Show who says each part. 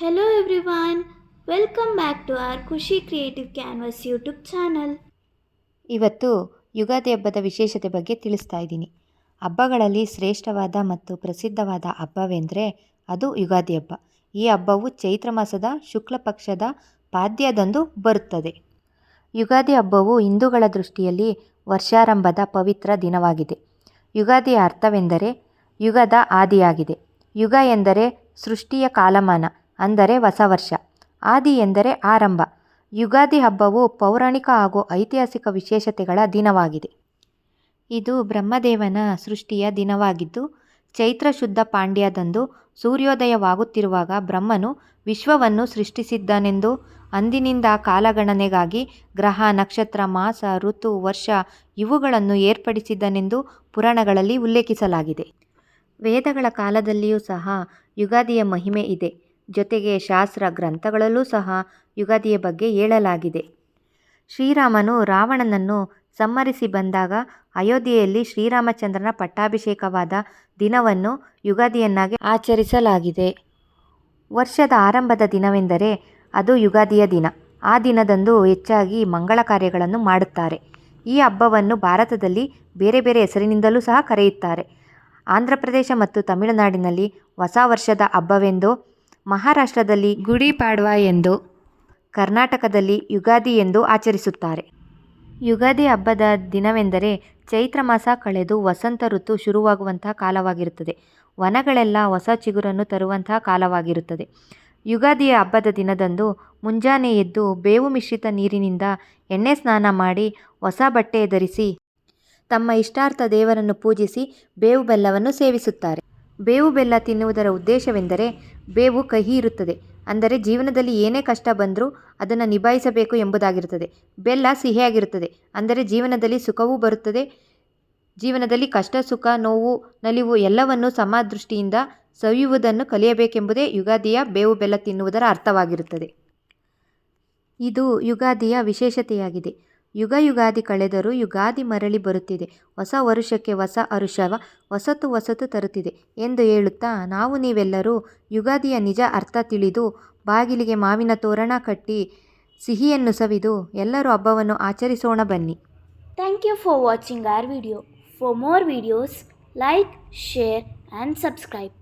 Speaker 1: Hello everyone, welcome back to our Khushi creative Canvas YouTube channel
Speaker 2: ಇವತ್ತು ಯುಗಾದಿ ಹಬ್ಬದ ವಿಶೇಷತೆ ಬಗ್ಗೆ ತಿಳಿಸ್ತಾ ಇದ್ದೀನಿ. ಹಬ್ಬಗಳಲ್ಲಿ ಶ್ರೇಷ್ಠವಾದ ಮತ್ತು ಪ್ರಸಿದ್ಧವಾದ ಹಬ್ಬವೆಂದರೆ ಅದು ಯುಗಾದಿ ಹಬ್ಬ. ಈ ಹಬ್ಬವು ಚೈತ್ರ ಮಾಸದ ಶುಕ್ಲ ಪಕ್ಷದ ಪಾದ್ಯದಂದು ಬರುತ್ತದೆ. ಯುಗಾದಿ ಹಬ್ಬವು ಹಿಂದೂಗಳ ದೃಷ್ಟಿಯಲ್ಲಿ ವರ್ಷಾರಂಭದ ಪವಿತ್ರ ದಿನವಾಗಿದೆ. ಯುಗಾದಿಯ ಅರ್ಥವೆಂದರೆ ಯುಗದ ಆದಿಯಾಗಿದೆ. ಯುಗ ಎಂದರೆ ಸೃಷ್ಟಿಯ ಕಾಲಮಾನ. ಅಂದರೆ ಹೊಸ ವರ್ಷ ಆದಿ ಎಂದರೆ ಆರಂಭ. ಯುಗಾದಿ ಹಬ್ಬವು ಪೌರಾಣಿಕ ಹಾಗೂ ಐತಿಹಾಸಿಕ ವಿಶೇಷತೆಗಳ ದಿನವಾಗಿದೆ. ಇದು ಬ್ರಹ್ಮದೇವನ ಸೃಷ್ಟಿಯ ದಿನವಾಗಿದ್ದು, ಚೈತ್ರ ಶುದ್ಧ ಪಾಂಡ್ಯದಂದು ಸೂರ್ಯೋದಯವಾಗುತ್ತಿರುವಾಗ ಬ್ರಹ್ಮನು ವಿಶ್ವವನ್ನು ಸೃಷ್ಟಿಸಿದ್ದನೆಂದು ಅಂದಿನಿಂದ ಕಾಲಗಣನೆಗಾಗಿ ಗ್ರಹ, ನಕ್ಷತ್ರ, ಮಾಸ, ಋತು, ವರ್ಷ ಇವುಗಳನ್ನು ಏರ್ಪಡಿಸಿದ್ದನೆಂದು ಪುರಾಣಗಳಲ್ಲಿ ಉಲ್ಲೇಖಿಸಲಾಗಿದೆ. ವೇದಗಳ ಕಾಲದಲ್ಲಿಯೂ ಸಹ ಯುಗಾದಿಯ ಮಹಿಮೆ ಇದೆ. ಜೊತೆಗೆ ಶಾಸ್ತ್ರ ಗ್ರಂಥಗಳಲ್ಲೂ ಸಹ ಯುಗಾದಿಯ ಬಗ್ಗೆ ಹೇಳಲಾಗಿದೆ. ಶ್ರೀರಾಮನು ರಾವಣನನ್ನು ಸಂಹರಿಸಿ ಬಂದಾಗ ಅಯೋಧ್ಯೆಯಲ್ಲಿ ಶ್ರೀರಾಮಚಂದ್ರನ ಪಟ್ಟಾಭಿಷೇಕವಾದ ದಿನವನ್ನು ಯುಗಾದಿಯನ್ನಾಗಿ ಆಚರಿಸಲಾಗಿದೆ. ವರ್ಷದ ಆರಂಭದ ದಿನವೆಂದರೆ ಅದು ಯುಗಾದಿಯ ದಿನ. ಆ ದಿನದಂದು ಹೆಚ್ಚಾಗಿ ಮಂಗಳ ಕಾರ್ಯಗಳನ್ನು ಮಾಡುತ್ತಾರೆ. ಈ ಹಬ್ಬವನ್ನು ಭಾರತದಲ್ಲಿ ಬೇರೆ ಬೇರೆ ಹೆಸರಿನಿಂದಲೂ ಸಹ ಕರೆಯುತ್ತಾರೆ. ಆಂಧ್ರ ಪ್ರದೇಶ ಮತ್ತು ತಮಿಳುನಾಡಿನಲ್ಲಿ ಹೊಸ ವರ್ಷದ ಹಬ್ಬವೆಂದು ಮಹಾರಾಷ್ಟ್ರದಲ್ಲಿ ಗುಡಿ ಪಾಡ್ವಾ ಎಂದು ಕರ್ನಾಟಕದಲ್ಲಿ ಯುಗಾದಿ ಎಂದು ಆಚರಿಸುತ್ತಾರೆ. ಯುಗಾದಿ ಹಬ್ಬದ ದಿನವೆಂದರೆ ಚೈತ್ರ ಮಾಸ ಕಳೆದು ವಸಂತ ಋತು ಶುರುವಾಗುವಂತಹ ಕಾಲವಾಗಿರುತ್ತದೆ. ವನಗಳೆಲ್ಲ ಹೊಸ ಚಿಗುರನ್ನು ತರುವಂತಹ ಕಾಲವಾಗಿರುತ್ತದೆ. ಯುಗಾದಿಯ ಹಬ್ಬದ ದಿನದಂದು ಮುಂಜಾನೆ ಎದ್ದು ಬೇವು ಮಿಶ್ರಿತ ನೀರಿನಿಂದ ಎಣ್ಣೆ ಸ್ನಾನ ಮಾಡಿ ಹೊಸ ಬಟ್ಟೆ ಧರಿಸಿ ತಮ್ಮ ಇಷ್ಟಾರ್ಥ ದೇವರನ್ನು ಪೂಜಿಸಿ ಬೇವು ಬೆಲ್ಲವನ್ನು ಸೇವಿಸುತ್ತಾರೆ. ಬೇವು ಬೆಲ್ಲ ತಿನ್ನುವುದರ ಉದ್ದೇಶವೆಂದರೆ ಬೇವು ಕಹಿ ಇರುತ್ತದೆ. ಅಂದರೆ ಜೀವನದಲ್ಲಿ ಏನೇ ಕಷ್ಟ ಬಂದರೂ ಅದನ್ನು ನಿಭಾಯಿಸಬೇಕು ಎಂಬುದಾಗಿರುತ್ತದೆ. ಬೆಲ್ಲ ಸಿಹಿಯಾಗಿರುತ್ತದೆ. ಅಂದರೆ ಜೀವನದಲ್ಲಿ ಸುಖವೂ ಬರುತ್ತದೆ. ಜೀವನದಲ್ಲಿ ಕಷ್ಟ, ಸುಖ, ನೋವು, ನಲಿವು ಎಲ್ಲವನ್ನು ಸಮದೃಷ್ಟಿಯಿಂದ ಸವಿಯುವುದನ್ನು ಕಲಿಯಬೇಕೆಂಬುದೇ ಯುಗಾದಿಯ ಬೇವು ಬೆಲ್ಲ ತಿನ್ನುವುದರ ಅರ್ಥವಾಗಿರುತ್ತದೆ. ಇದು ಯುಗಾದಿಯ ವಿಶೇಷತೆಯಾಗಿದೆ. ಯುಗ ಯುಗಾದಿ ಕಳೆದರೂ ಯುಗಾದಿ ಮರಳಿ ಬರುತ್ತಿದೆ. ಹೊಸ ವರುಷಕ್ಕೆ ಹೊಸ ಅರುಷವ, ಹೊಸತು ಹೊಸತು ತರುತ್ತಿದೆ ಎಂದು ಹೇಳುತ್ತಾ, ನಾವು ನೀವೆಲ್ಲರೂ ಯುಗಾದಿಯ ನಿಜ ಅರ್ಥ ತಿಳಿದು ಬಾಗಿಲಿಗೆ ಮಾವಿನ ತೋರಣ ಕಟ್ಟಿ ಸಿಹಿಯನ್ನು ಸವಿದು ಎಲ್ಲರೂ ಹಬ್ಬವನ್ನು ಆಚರಿಸೋಣ ಬನ್ನಿ.
Speaker 1: Thank you for watching our video for more videos like share and subscribe.